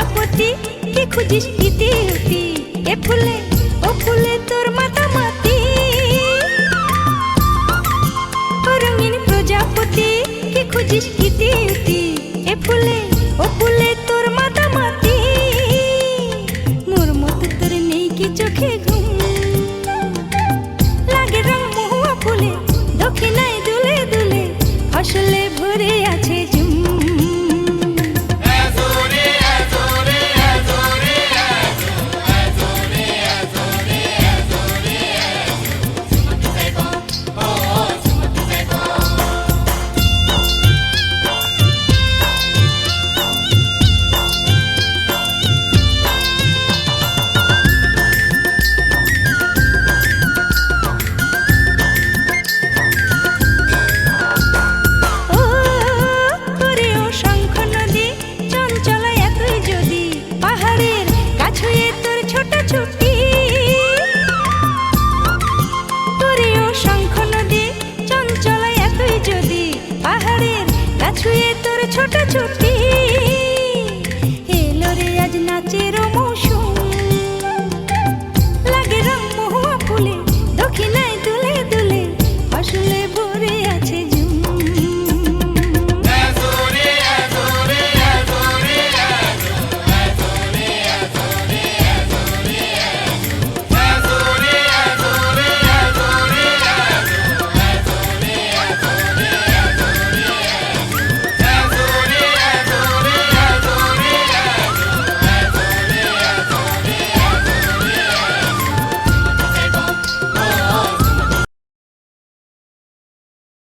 প্রজাপতি কি খুঁজিস ইতি উতি এ ফুলে, ও ফুলে তোর মাথা মাতি ও রঙিন প্রজাপতি, কি খুঁজিস ইতি উতি এ ফুলে, ও ফুলে তোর মাথা মাতি মোর মতো তোর নেই কি চোখে ঘুম? লাগে রং মহুয়া ফুলে, দক্ষিণায় দুলে দুলে, ফসলে ভরে আছে ছোট ছুটি